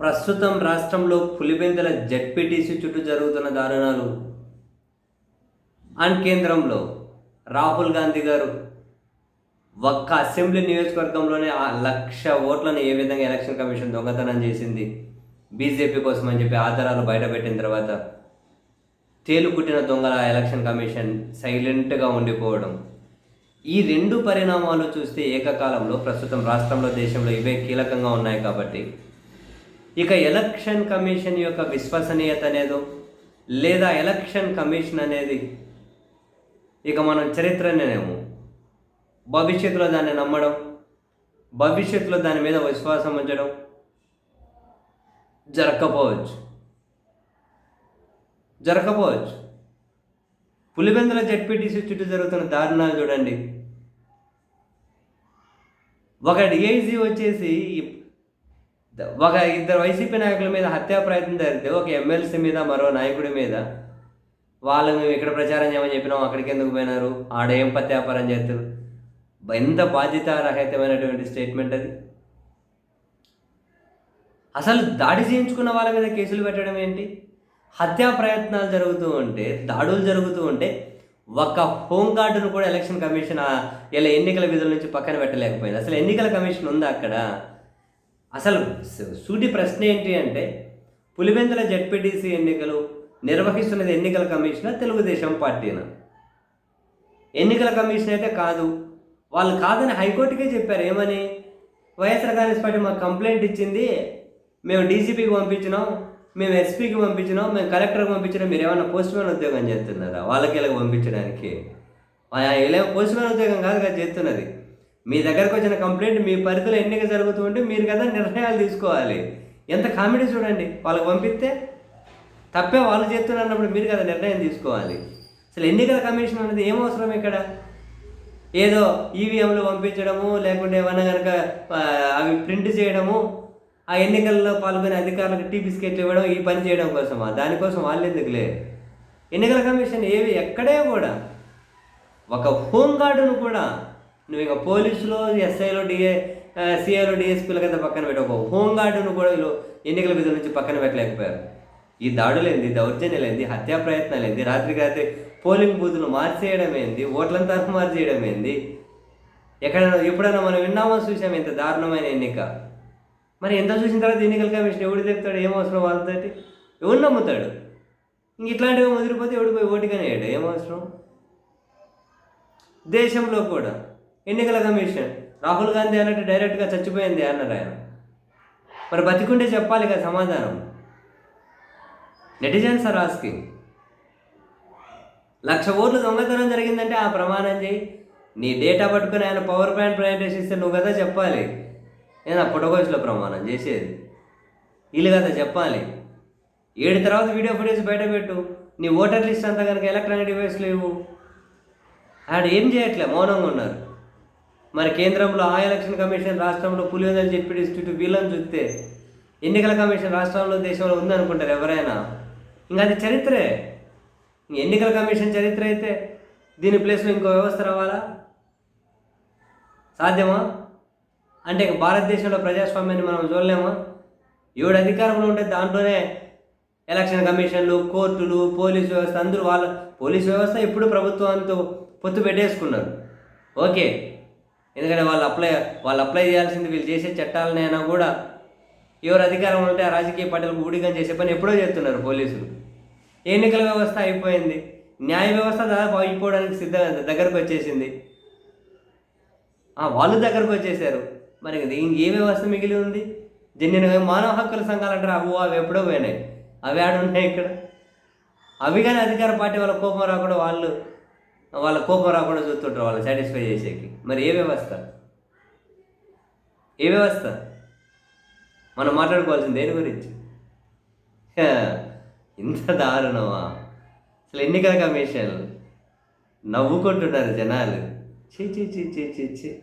ప్రస్తుతం రాష్ట్రంలో పులివెందుల జడ్పీటీసీ చుట్టూ జరుగుతున్న దారుణాలు. అండ్ కేంద్రంలో రాహుల్ గాంధీ గారు ఒక్క అసెంబ్లీ నియోజకవర్గంలోనే ఆ లక్ష ఓట్లను ఏ విధంగా ఎలక్షన్ కమిషన్ దొంగతనం చేసింది? బీజేపీ కోసం అని చెప్పి ఆధారాలు బయటపెట్టిన తర్వాత తేలుకుట్టిన దొంగల ఎలక్షన్ కమిషన్ సైలెంట్గా ఉండిపోవడం. ఈ రెండు పరిణామాలు చూస్తే ఏకకాలంలో ప్రస్తుతం రాష్ట్రంలో దేశంలో ఇవే కీలకంగా ఉన్నాయి కాబట్టి ఇక ఎలక్షన్ కమిషన్ యొక్క విశ్వసనీయత అనేదో లేదా ఎలక్షన్ కమిషన్ అనేది ఇక మనం చరిత్రనేమో భవిష్యత్తులో దాన్ని నమ్మడం భవిష్యత్తులో దాని మీద విశ్వాసం ఉంచడం జరగకపోవచ్చు జరగకపోవచ్చు పులివెందుల జడ్పీటీసీ చుట్టూ జరుగుతున్న దారుణాలు చూడండి. ఒక డిఐజీ వచ్చేసి ఒక ఇద్దరు వైసీపీ నాయకుల మీద హత్యా ప్రయత్నం జరిగితే ఒక ఎమ్మెల్సీ మీద మరో నాయకుడి మీద వాళ్ళు మేము ఇక్కడ ప్రచారం చేయమని చెప్పినాం అక్కడికి ఎందుకు పోయినారు? ఆడ ఏం పత్యాపారం చేస్తారు? ఎంత బాధ్యతారహితమైనటువంటి స్టేట్మెంట్ అది. అసలు దాడి చేయించుకున్న వాళ్ళ మీద కేసులు పెట్టడం ఏంటి? హత్యా ప్రయత్నాలు జరుగుతూ ఉంటే దాడులు జరుగుతూ ఉంటే ఒక హోంగార్డును కూడా ఎలక్షన్ కమిషన్ ఇలా ఎన్నికల విధుల నుంచి పక్కన పెట్టలేకపోయింది. అసలు ఎన్నికల కమిషన్ ఉందా అక్కడ? అసలు సూటి ప్రశ్న ఏంటి అంటే పులివెందుల జడ్పీటీసీ ఎన్నికలు నిర్వహిస్తున్నది ఎన్నికల కమిషన్ తెలుగుదేశం పార్టీనా? ఎన్నికల కమిషన్ అయితే కాదు. వాళ్ళు కాదని హైకోర్టుకే చెప్పారు ఏమని? వైఎస్ఆర్ కాంగ్రెస్ పార్టీ మాకు కంప్లైంట్ ఇచ్చింది మేము డీజీపీకి పంపించినాం మేము ఎస్పీకి పంపించినాం మేము కలెక్టర్కి పంపించినాం మీరు ఏమైనా పోస్ట్ మ్యాన్ ఉద్యోగం చేస్తున్నారా? వాళ్ళకి ఇలా పంపించడానికి? ఇలా పోస్ట్ మ్యాన్ ఉద్యోగం కాదు కదా చేస్తున్నది. మీ దగ్గరకు వచ్చిన కంప్లైంట్ మీ పరిధిలో ఎన్నిక జరుగుతూ ఉంటే మీరు కదా నిర్ణయాలు తీసుకోవాలి. ఎంత కామెడీ చూడండి. వాళ్ళకి పంపిస్తే తప్పే వాళ్ళు చేస్తున్నప్పుడు మీరు కదా నిర్ణయం తీసుకోవాలి. అసలు ఎన్నికల కమిషన్ అనేది ఏం అవసరం ఇక్కడ? ఏదో ఈవీఎంలు పంపించడము లేకుంటే ఏమన్నా కనుక అవి ప్రింట్ చేయడము ఆ ఎన్నికల్లో పాల్గొనే అధికారులకు టీ బిస్కెట్లు ఇవ్వడం ఈ పని చేయడం కోసమా? దానికోసం వాళ్ళు ఎందుకులే? ఎన్నికల కమిషన్ ఏవి ఎక్కడే కూడా ఒక హోంగార్డును కూడా నువ్వు ఇక పోలీసులో ఎస్ఐలో డిఏ సిఐలో డిఎస్పీల కింద పక్కన పెట్టి హోంగార్డును కూడా వీళ్ళు ఎన్నికల విధుల నుంచి పక్కన పెట్టలేకపోయారు. ఈ దాడులేంది దౌర్జన్యలేంది హత్యా ప్రయత్నాలేంది రాత్రికి రాత్రి పోలింగ్ బూతులు మార్చేయడం ఏంది ఓట్లంతా మార్చేయడం ఏంది ఎక్కడైనా ఎప్పుడైనా మనం విన్నామో చూసాం ఇంత దారుణమైన ఎన్నిక? మరి ఎంత చూసిన తర్వాత ఎన్నికల కమిషన్ ఎవడు చెప్తాడు ఏం అవసరం వాళ్ళతోటి? ఎవడు నమ్ముతాడు? ఇంక ఇట్లాంటివి ముదిరిపోతే ఎవడు పోయి ఓటుగానే ఏం అవసరం? దేశంలో కూడా. ఎన్నికల కమిషన్. రాహుల్ గాంధీ అన్నట్టు డైరెక్ట్గా చచ్చిపోయింది అన్నారు ఆయన. మరి బతికుంటే చెప్పాలి కదా సమాధానం. నెటిజన్స్ ఆర్ ఆస్కింగ్ లక్ష ఓట్లు దొంగతనం జరిగిందంటే ఆ ప్రమాణం చేయి. నీ డేటా పట్టుకుని ఆయన పవర్ పాయింట్ ప్రజెంటేషన్ ఇస్తే నువ్వు కదా చెప్పాలి. నేను ఆ పుట్టగోసులో ప్రమాణం చేసేది. వీళ్ళు కదా చెప్పాలి. ఏడు తర్వాత వీడియో ఫుటేజ్ బయట పెట్టు. నీ ఓటర్ లిస్ట్ అంతా కనుక ఎలక్ట్రానిక్ డివైస్ ఇవ్వు. ఆడ ఏం చేయట్లే? మౌనంగా ఉన్నారు. మరి కేంద్రంలో ఆ ఎలక్షన్ కమిషన్ రాష్ట్రంలో పులివెందులు చెప్పి చుట్టూ వీళ్ళని చూస్తే ఎన్నికల కమిషన్ రాష్ట్రంలో దేశంలో ఉందనుకుంటారు ఎవరైనా. ఇంకా అది చరిత్రే. ఇంక ఎన్నికల కమిషన్ చరిత్ర అయితే దీని ప్లేస్లో ఇంకో వ్యవస్థ రావాలా? సాధ్యమా? అంటే భారతదేశంలో ప్రజాస్వామ్యాన్ని మనం చూడలేమా? ఏడు అధికారంలో ఉంటే దాంట్లోనే ఎలక్షన్ కమిషన్లు కోర్టులు పోలీసు వ్యవస్థ అందరూ వాళ్ళ పోలీసు వ్యవస్థ ఎప్పుడు ప్రభుత్వంతో పొత్తు పెట్టేసుకున్నారు. ఓకే. ఎందుకంటే వాళ్ళు అప్లై వాళ్ళు అప్లై చేయాల్సింది వీళ్ళు చేసే చట్టాలనైనా కూడా ఎవరు అధికారం ఉంటే ఆ రాజకీయ పార్టీలకు ఊడిగా చేసే పని ఎప్పుడో చేస్తున్నారు పోలీసులు. ఎన్నికల వ్యవస్థ అయిపోయింది. న్యాయ వ్యవస్థ దాదాపు అయిపోవడానికి సిద్ధ దగ్గరకు వచ్చేసింది. వాళ్ళు దగ్గరకు వచ్చేసారు. మరి ఇంక ఏ వ్యవస్థ మిగిలి ఉంది? జన్యున మానవ హక్కుల సంఘాలు అంటారు? అవు అవి ఎప్పుడో పోయినాయి. అవి ఆడున్నాయి ఇక్కడ. అవి కానీ అధికార పార్టీ వాళ్ళ కోపం రాకుండా వాళ్ళు వాళ్ళ కోపం రాకుండా చూస్తుంటారు వాళ్ళు సాటిస్ఫై చేసేకి. మరి ఏ వ్యవస్థ? ఏ వ్యవస్థ? మనం మాట్లాడుకోవాల్సింది దేని గురించి? ఇంత దారుణమా? అసలు ఎన్నికల కమిషన్ నవ్వుకుంటున్నారు జనాలు. చీ చీ చీ చీ చీ చీ